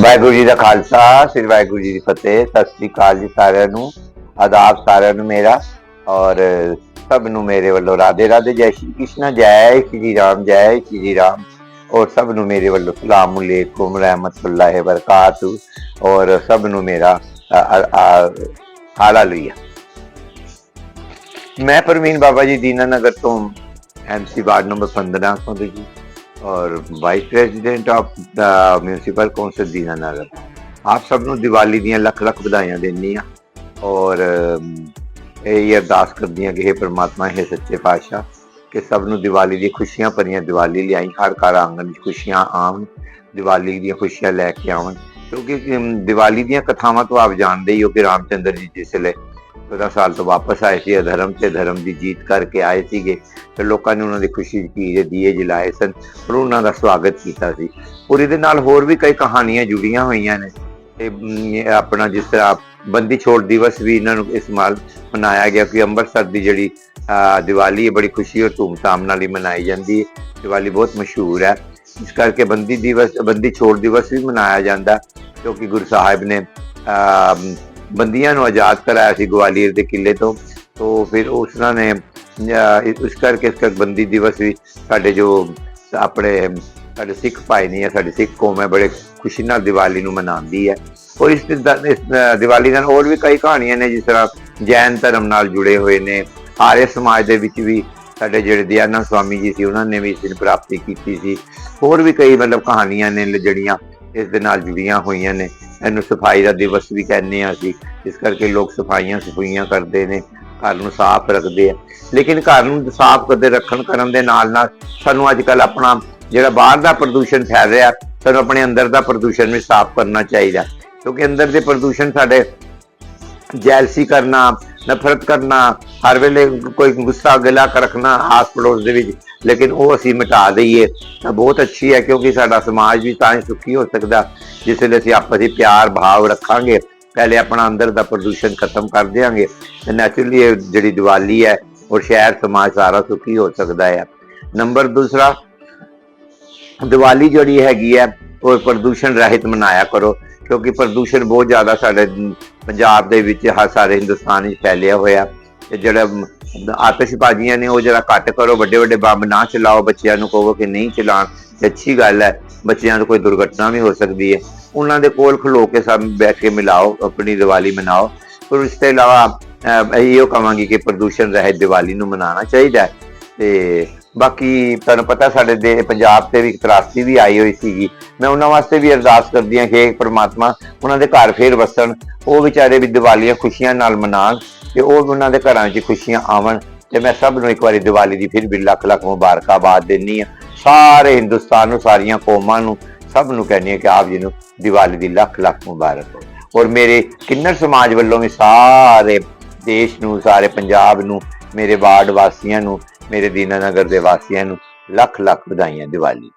ਵਾਹਿਗੁਰੂ ਜੀ ਦਾ ਖਾਲਸਾ, ਸ੍ਰੀ ਵਾਹਿਗੁਰੂ ਜੀ ਦੀ ਫਤਿਹ, ਸਤਿ ਸ੍ਰੀ ਅਕਾਲ ਜੀ ਸਾਰਿਆਂ ਨੂੰ, ਆਦਾਬ ਸਾਰਿਆਂ ਨੂੰ ਮੇਰਾ ਔਰ ਸਭ ਨੂੰ ਮੇਰੇ ਵੱਲੋਂ ਰਾਧੇ ਰਾਧੇ, ਜੈ ਸ਼੍ਰੀ ਕ੍ਰਿਸ਼ਨ, ਜੈ ਸ਼੍ਰੀ ਰਾਮ, ਜੈ ਸ਼੍ਰੀ ਰਾਮ। ਔਰ ਸਭ ਨੂੰ ਮੇਰੇ ਵੱਲੋਂ ਸਲਾਮ ਅਲੈਕੁਮ ਰਹਿਮਤੁਲਾਹਿ ਬਰਕਾਤੂ ਔਰ ਸਭ ਨੂੰ ਮੇਰਾ ਹਾਲੇਲੂਇਆ। ਮੈਂ ਪ੍ਰਵੀਨ ਬਾਬਾ ਜੀ ਦੀਨਾਨਗਰ ਤੋਂ ਐਮਸੀ ਵਾਰਡ ਨੰਬਰ 15 ਤੋਂ ਜੀ। ਔਰ ਵਾਈਸ ਪ੍ਰੈਜ਼ੀਡੈਂਟ ਆਫ ਦਾ ਮਿਊਨਿਸਪਲ ਕੌਂਸਲ ਦੀਨਾਨਗਰ ਆਪ ਸਭ ਨੂੰ ਦੀਵਾਲੀ ਦੀਆਂ ਲੱਖ ਲੱਖ ਵਧਾਈਆਂ ਦਿੰਨੀ ਆ ਔਰ ਇਹ ਅਰਦਾਸ ਕਰਦੀ ਆ ਕਿ हे ਪ੍ਰਮਾਤਮਾ, ਹੈ ਸੱਚੇ ਪਾਤਸ਼ਾਹ, ਕਿ ਸਭ ਨੂੰ ਦੀਵਾਲੀ ਦੀ ਖੁਸ਼ੀਆਂ ਭਰੀਆਂ ਦੀਵਾਲੀ ਲਈ ਹਰ ਘਰ ਆਂਗਨ ਵਿੱਚ ਖੁਸ਼ੀਆਂ ਆਉਣ, ਦੀਵਾਲੀ ਦੀਆਂ ਖੁਸ਼ੀਆਂ ਲੈ ਕੇ ਆਉਣ। ਕਿਉਂਕਿ ਦੀਵਾਲੀ ਦੀਆਂ ਕਥਾਵਾਂ ਤੋਂ ਆਪ ਜਾਣਦੇ ਹੀ ਹੋ ਕਿ ਰਾਮਚੰਦਰ ਜੀ ਜਿਸ 14 ਸਾਲ ਤੋਂ ਵਾਪਸ ਆਏ ਸੀ ਅਧਰਮ ਤੇ ਧਰਮ ਦੀ ਜੀਤ ਕਰਕੇ ਆਏ ਸੀਗੇ। ਤੇ ਲੋਕਾਂ ਨੇ ਉਹਨਾਂ ਦੀ ਖੁਸ਼ੀ ਕੀ ਦੀਏ ਜਲਾਏ ਸਨ ਪਰ ਉਹਨਾਂ ਦਾ ਸਵਾਗਤ ਕੀਤਾ ਸੀ। ਔਰ ਇਹਦੇ ਨਾਲ ਹੋਰ ਵੀ ਕਈ ਕਹਾਣੀਆਂ ਜੁੜੀਆਂ ਹੋਈਆਂ ਨੇ। ਤੇ ਆਪਣਾ ਜਿਸ ਤਰ੍ਹਾਂ ਬੰਦੀ ਛੋੜ ਦਿਵਸ ਵੀ ਇਹਨਾਂ ਨੂੰ ਇਸ ਇਸਤੇਮਾਲ ਮਨਾਇਆ ਗਿਆ ਕਿ ਅੰਮ੍ਰਿਤਸਰ ਦੀ ਜਿਹੜੀ ਅਹ, ਦੀਵਾਲੀ ਹੈ ਬੜੀ ਖੁਸ਼ੀ ਔਰ ਧੂਮਧਾਮ ਨਾਲ ਹੀ ਮਨਾਈ ਜਾਂਦੀ ਹੈ। ਦੀਵਾਲੀ ਬਹੁਤ ਮਸ਼ਹੂਰ ਹੈ। ਇਸ ਕਰਕੇ ਬੰਦੀ ਦਿਵਸ ਬੰਦੀ ਛੋੜ ਦਿਵਸ ਵੀ ਮਨਾਇਆ ਜਾਂਦਾ ਕਿਉਂਕਿ ਗੁਰੂ ਸਾਹਿਬ ਨੇ ਅਹ, ਬੰਦੀਆਂ ਨੂੰ ਆਜ਼ਾਦ ਕਰਾਇਆ ਸੀ ਗਵਾਲੀਅਰ ਦੇ ਕਿਲੇ ਤੋਂ ਤੋਂ ਫਿਰ ਉਸਨਾਂ ਨੇ ਅਹ, ਇਸ ਕਰਕੇ ਇਸ ਬੰਦੀ ਦਿਵਸ ਵੀ ਸਾਡੇ ਜੋ ਆਪਣੇ ਸਾਡੇ ਸਿੱਖ ਭਾਈ ਨੇ ਜਾਂ ਸਾਡੀ ਸਿੱਖ ਕੌਮ ਹੈ ਬੜੇ ਖੁਸ਼ੀ ਨਾਲ ਦੀਵਾਲੀ ਨੂੰ ਮਨਾਉਂਦੀ ਹੈ। ਔਰ ਇਸ ਦੀਵਾਲੀ ਨਾਲ ਹੋਰ ਵੀ ਕਈ ਕਹਾਣੀਆਂ ਨੇ ਜਿਸ ਤਰ੍ਹਾਂ ਜੈਨ ਧਰਮ ਨਾਲ ਜੁੜੇ ਹੋਏ ਨੇ ਆਰੀਆ ਸਮਾਜ ਦੇ ਵਿੱਚ ਵੀ ਸਾਡੇ ਜਿਹੜੇ ਦਿਆਨਾ ਸਵਾਮੀ ਜੀ ਸੀ ਉਹਨਾਂ ਨੇ ਵੀ ਇਸ ਦਿਨ ਪ੍ਰਾਪਤੀ ਕੀਤੀ ਸੀ। ਹੋਰ ਵੀ ਕਈ ਮਤਲਬ ਕਹਾਣੀਆਂ ਨੇ ਜਿਹੜੀਆਂ ਇਸ ਦੇ ਨਾਲ ਜੁੜੀਆਂ ਹੋਈਆਂ ਨੇ। ਇਹਨੂੰ ਸਫ਼ਾਈ ਦਾ ਦਿਵਸ ਵੀ ਕਹਿੰਦੇ ਆ ਅਸੀਂ ਇਸ ਕਰਕੇ ਲੋਕ ਸਫਾਈਆਂ ਸਫੂਈਆਂ ਕਰਦੇ ਨੇ, ਘਰ ਨੂੰ ਸਾਫ਼ ਰੱਖਦੇ ਆ। ਲੇਕਿਨ ਘਰ ਨੂੰ ਸਾਫ਼ ਕਰਦੇ ਰੱਖਣ ਕਰਨ ਦੇ ਨਾਲ ਨਾਲ ਸਾਨੂੰ ਅੱਜ ਕੱਲ ਆਪਣਾ ਜਿਹੜਾ ਬਾਹਰ ਦਾ ਪ੍ਰਦੂਸ਼ਣ ਫੈਲ ਰਿਹਾ, ਸਾਨੂੰ ਆਪਣੇ ਅੰਦਰ ਦਾ ਪ੍ਰਦੂਸ਼ਣ ਵੀ ਸਾਫ਼ ਕਰਨਾ ਚਾਹੀਦਾ। ਕਿਉਂਕਿ ਅੰਦਰ ਦੇ ਪ੍ਰਦੂਸ਼ਣ ਸਾਡੇ ਜੈਲਸੀ ਕਰਨਾ, ਨਫ਼ਰਤ ਕਰਨਾ, ਹਰ ਵੇਲੇ ਕੋਈ ਗੁੱਸਾ ਗਿਲਾ ਰੱਖਣਾ ਆਸ ਪੜੋਸ ਦੇ ਵਿੱਚ, ਲੇਕਿਨ ਉਹ ਅਸੀਂ ਮਿਟਾ ਦਈਏ ਤਾਂ ਬਹੁਤ ਅੱਛੀ ਹੈ, ਕਿਉਂਕਿ ਸਾਡਾ ਸਮਾਜ ਵੀ ਤਾਂ ਹੀ ਸੁਖੀ ਹੋ ਸਕਦਾ। ਜਿਸ ਵੇਲੇ ਅਸੀਂ ਆਪਸ ਵਿੱਚ ਪਿਆਰ, ਭਾਵ ਰੱਖਾਂਗੇ, ਪਹਿਲੇ ਆਪਣਾ ਅੰਦਰ ਦਾ ਪ੍ਰਦੂਸ਼ਣ ਖਤਮ ਕਰ ਦਿਆਂਗੇ, ਤੇ ਨੈਚੁਰਲੀ ਇਹ ਜਿਹੜੀ ਦੀਵਾਲੀ ਹੈ ਔਰ ਸ਼ਹਿਰ, ਸਮਾਜ ਸਾਰਾ ਸੁਖੀ ਹੋ ਸਕਦਾ ਹੈ। ਨੰਬਰ ਦੂਸਰਾ, ਦੀਵਾਲੀ ਜਿਹੜੀ ਹੈਗੀ ਹੈ, ਉਹ ਪ੍ਰਦੂਸ਼ਣ ਰਹਿਤ ਮਨਾਇਆ ਕਰੋ, ਕਿਉਂਕਿ ਪ੍ਰਦੂਸ਼ਣ ਬਹੁਤ ਜ਼ਿਆਦਾ ਸਾਡੇ ਪੰਜਾਬ ਦੇ ਵਿੱਚ, ਹਰ ਸਾਰੇ ਹਿੰਦੁਸਤਾਨ ਵਿੱਚ ਫੈਲਿਆ ਹੋਇਆ। ਤੇ ਜਿਹੜਾ ਆਤਿਸ਼ਬਾਜ਼ੀਆਂ ਨੇ ਉਹ ਜਿਹੜਾ ਘੱਟ ਕਰੋ ਵੱਡੇ ਵੱਡੇ ਬੰਬ ਨਾ ਚਲਾਓ ਬੱਚਿਆਂ ਨੂੰ ਕਹੋ ਕਿ ਨਹੀਂ ਚਲਾਣ ਅੱਛੀ ਗੱਲ ਹੈ ਬੱਚਿਆਂ ਨੂੰ ਕੋਈ ਦੁਰਘਟਨਾ ਵੀ ਹੋ ਸਕਦੀ ਹੈ। ਉਹਨਾਂ ਦੇ ਕੋਲ ਖਲੋ ਕੇ ਸਭ ਬੈਠ ਕੇ ਮਿਲਾਓ ਆਪਣੀ ਦੀਵਾਲੀ ਮਨਾਓ। ਪਰ ਇਸ ਤੋਂ ਇਲਾਵਾ ਅਹ, ਇਹੋ ਕਹਾਂਗੀ ਕਿ ਪ੍ਰਦੂਸ਼ਣ ਰਹਿਤ ਦੀਵਾਲੀ ਨੂੰ ਮਨਾਉਣਾ ਚਾਹੀਦਾ ਹੈ। ਤੇ ਬਾਕੀ ਤੁਹਾਨੂੰ ਪਤਾ ਸਾਡੇ ਦੇ ਪੰਜਾਬ ਤੇ ਵੀ ਇੱਕ ਤਰਾਸਦੀ ਵੀ ਆਈ ਹੋਈ ਸੀਗੀ। ਮੈਂ ਉਹਨਾਂ ਵਾਸਤੇ ਵੀ ਅਰਦਾਸ ਕਰਦੀ ਹਾਂ ਕਿ ਪ੍ਰਮਾਤਮਾ, ਉਹਨਾਂ ਦੇ ਘਰ ਫੇਰ ਵਸਣ, ਉਹ ਵਿਚਾਰੇ ਵੀ ਦੀਵਾਲੀਆਂ ਖੁਸ਼ੀਆਂ ਨਾਲ ਮਨਾਉਣ ਤੇ ਉਹ ਵੀ ਉਹਨਾਂ ਦੇ ਘਰਾਂ 'ਚ ਖੁਸ਼ੀਆਂ ਆਵਣ ਤੇ ਮੈਂ ਸਭ ਨੂੰ ਇੱਕ ਵਾਰੀ ਦੀਵਾਲੀ ਦੀ ਫਿਰ ਵੀ ਲੱਖ ਲੱਖ ਮੁਬਾਰਕਾਬਾਦ ਦਿੰਨੀ ਆ ਸਾਰੇ ਹਿੰਦੁਸਤਾਨ ਨੂੰ, ਸਾਰੀਆਂ ਕੌਮਾਂ ਨੂੰ ਸਭ ਨੂੰ ਕਹਿੰਦੀ ਹਾਂ ਕਿ ਆਪ ਜੀ ਨੂੰ ਦੀਵਾਲੀ ਦੀ ਲੱਖ ਲੱਖ ਮੁਬਾਰਕ ਹੋਵੇ। ਔਰ ਮੇਰੇ ਕਿੰਨਰ ਸਮਾਜ ਵੱਲੋਂ ਵੀ ਸਾਰੇ ਦੇਸ਼ ਨੂੰ, ਸਾਰੇ ਪੰਜਾਬ ਨੂੰ, ਮੇਰੇ ਵਾਰਡ ਵਾਸੀਆਂ ਨੂੰ ਮੇਰੇ ਦੀਨਾਨਗਰ ਦੇ ਵਾਸੀਆਂ ਨੂੰ ਲੱਖ ਲੱਖ ਵਧਾਈਆਂ ਦੀਵਾਲੀ।